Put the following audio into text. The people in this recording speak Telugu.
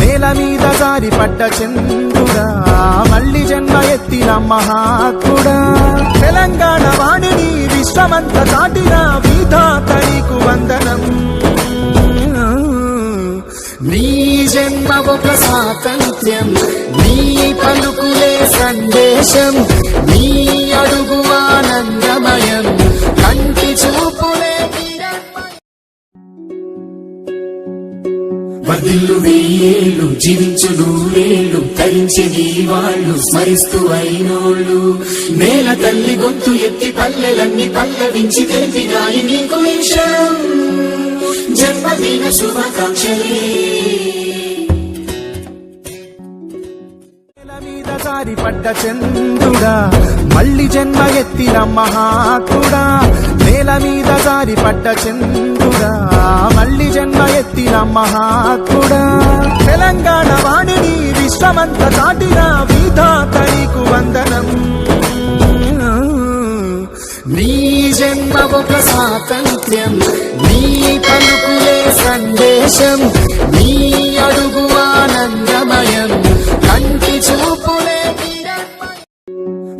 నేల మీద జారి పడ్డ చంద్రుడా మళ్ళీ జన్మ ఎత్తిన మహాత్ముడా. తెలంగాణ వాణిని విశ్వమంత దాటిన విధాత నీకు వందనం. నీ జన్మ ఒక స్వాతంత్ర్యం నీ పలుకులే సందేశం. వర్ధిల్లు వెయ్యేళ్ళు జీవించు నూరేళ్ళు తరించే నీ వాళ్ళు స్మరిస్తూ అయినోళ్ళు. నేల తల్లి గొంతు ఎత్తి పల్లెలన్నీ పల్లవించి తెలిపినాయి నీకు జన్మదిన శుభాకాంక్షలే. పడ్డ మీద చంద్రుడా మళ్ళీ జన్మ ఎత్తిన మహాత్ముడా. నేల మీద జారిపడ్డ చంద్రుడా మళ్ళీ జన్మ ఎత్తిన మహాత్ముడా తెలంగాణ వాణిని విశ్వమంత దాటిన విధాత వందనం. నీ జన్మ ఒక స్వాతంత్ర్యం నీ పలుకులే సందేశం నీ